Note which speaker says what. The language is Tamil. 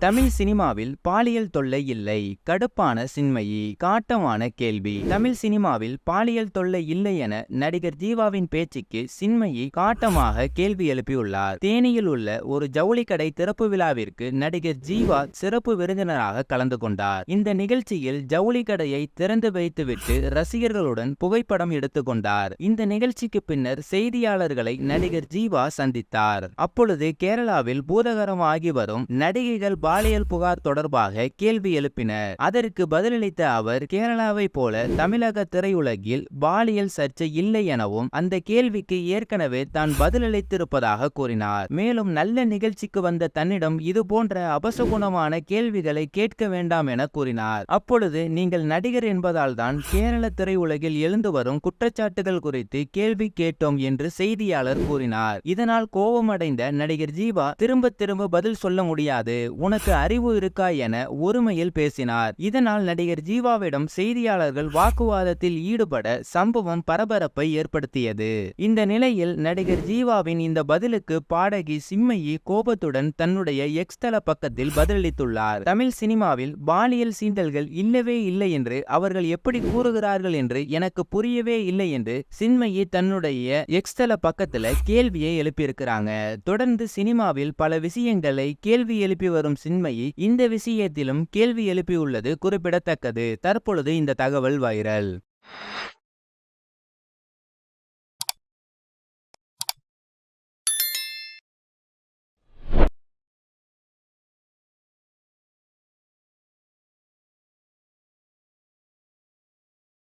Speaker 1: தமிழ் சினிமாவில் பாலியல் தொல்லை இல்லை கடுப்பான சின்மயி காட்டமான கேள்வி. தமிழ் சினிமாவில் பாலியல் தொல்லை இல்லை என நடிகர் ஜீவாவின் பேச்சுக்கு சின்மயி காட்டமாக கேள்வி எழுப்பியுள்ளார். தேனியில் உள்ள ஒரு ஜவுளி கடை திறப்பு விழாவிற்கு நடிகர் ஜீவா சிறப்பு விருந்தினராக கலந்து கொண்டார். இந்த நிகழ்ச்சியில் ஜவுளி கடையை திறந்து வைத்துவிட்டு ரசிகர்களுடன் புகைப்படம் எடுத்துக்கொண்டார் இந்த நிகழ்ச்சிக்கு பின்னர் செய்தியாளர்களை நடிகர் ஜீவா சந்தித்தார். அப்பொழுது கேரளாவில் பூதகரமாகி வரும் நடிகைகள் பாலியல் புகார் தொடர்பாக கேள்வி எழுப்பினர். அதற்கு பதிலளித்த அவர் கேரளாவை போல தமிழக திரையுலகில் பாலியல் சர்ச்சை இல்லை எனவும் அந்த கேள்விக்கு ஏற்கனவே தான் பதிலளித்திருப்பதாக கூறினார். மேலும் நல்ல நிகழ்ச்சிக்கு வந்த தன்னிடம் இது போன்ற அபசகுணமான கேள்விகளை கேட்க வேண்டாம் என கூறினார். அப்பொழுது நீங்கள் நடிகர் என்பதால் தான் கேரள திரையுலகில் எழுந்து வரும் குற்றச்சாட்டுகள் குறித்து கேள்வி கேட்டோம் என்று செய்தியாளர் கூறினார். இதனால் கோபமடைந்த நடிகர் ஜீவா திரும்ப திரும்ப பதில் சொல்ல முடியாது. உனக்கு அறிவு இருக்கா என ஒருமையில் பேசினார். இதனால் நடிகர் ஜீவாவிடம் செய்தியாளர்கள் வாக்குவாதத்தில் ஈடுபட சம்பவம் பரபரப்பை ஏற்படுத்தியது. இந்த நிலையில் நடிகர் ஜீவாவின் இந்த பதிலுக்கு பாடகி சிம்மையி கோபத்துடன் தன்னுடைய எக்ஸ்தல பக்கத்தில் பதிலளித்துள்ளார். தமிழ் சினிமாவில் பாலியல் சீண்டல்கள் இல்லவே இல்லை என்று அவர்கள் எப்படி கூறுகிறார்கள் என்று எனக்கு புரியவே இல்லை என்று சின்மயி தன்னுடைய எக்ஸ்தல பக்கத்துல கேள்வியை எழுப்பியிருக்கிறாங்க. தொடர்ந்து சினிமாவில் பல விஷயங்களை கேள்வி எழுப்பி வரும் சின்மயி இந்த விஷயத்திலும் கேள்வி எழுப்பியுள்ளது குறிப்பிடத்தக்கது. தற்பொழுது இந்த தகவல் வைரல்.